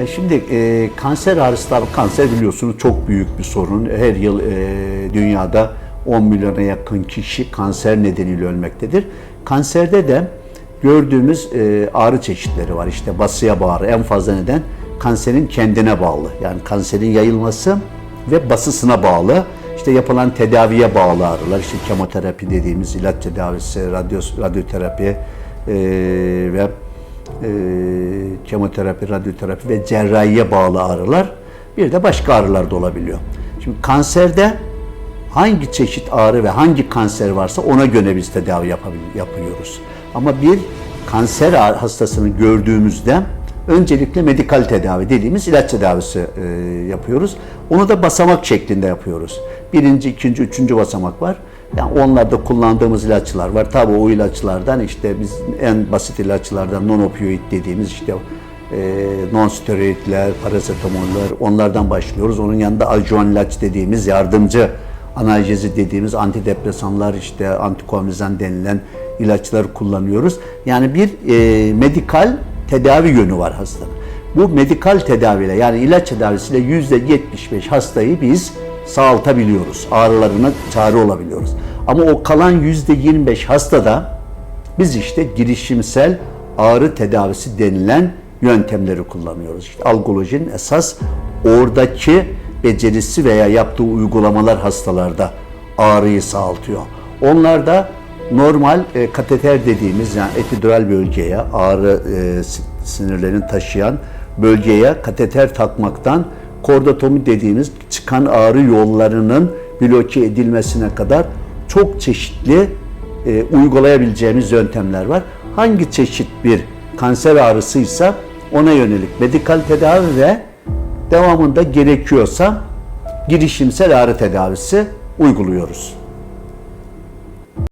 E, Şimdi e, kanser ağrısı tabii kanser biliyorsunuz çok büyük bir sorun. Her yıl e, dünyada 10 milyona yakın kişi kanser nedeniyle ölmektedir. Kanserde de gördüğümüz e, ağrı çeşitleri var. İşte basıya bağlı en fazla neden kanserin kendine bağlı. Yani kanserin yayılması ve basısına bağlı. İşte yapılan tedaviye bağlı ağrılar. İşte kemoterapi dediğimiz ilaç tedavisi, radyo, radyoterapi e, ve e, kemoterapi, radyoterapi ve cerrahiye bağlı ağrılar. Bir de başka ağrılar da olabiliyor. Şimdi kanserde hangi çeşit ağrı ve hangi kanser varsa ona göre biz tedavi yapıyoruz. Ama bir kanser hastasını gördüğümüzde öncelikle medikal tedavi dediğimiz ilaç tedavisi e, yapıyoruz. Onu da basamak şeklinde yapıyoruz. Birinci, ikinci, üçüncü basamak var. Yani onlarda kullandığımız ilaçlar var. Tabi o ilaçlardan işte biz en basit ilaçlardan non-opioid dediğimiz işte e, non-steroidler, parasetamoller onlardan başlıyoruz. Onun yanında adjuvan ilaç dediğimiz yardımcı analjezi dediğimiz antidepresanlar işte antikonvizan denilen ilaçları kullanıyoruz. Yani bir e, medikal tedavi yönü var hastanın. Bu medikal tedaviyle yani ilaç tedavisiyle yüzde 75 hastayı biz sağaltabiliyoruz. Ağrılarına çare olabiliyoruz. Ama o kalan yüzde 25 hastada biz işte girişimsel ağrı tedavisi denilen yöntemleri kullanıyoruz. İşte algolojinin esas oradaki becerisi veya yaptığı uygulamalar hastalarda ağrıyı sağaltıyor. Onlar da normal e, kateter dediğimiz yani epidural bölgeye ağrı e, si- sinirlerini taşıyan bölgeye kateter takmaktan kordotomi dediğimiz çıkan ağrı yollarının bloke edilmesine kadar çok çeşitli e, uygulayabileceğimiz yöntemler var. Hangi çeşit bir kanser ağrısıysa ona yönelik medikal tedavi ve devamında gerekiyorsa girişimsel ağrı tedavisi uyguluyoruz.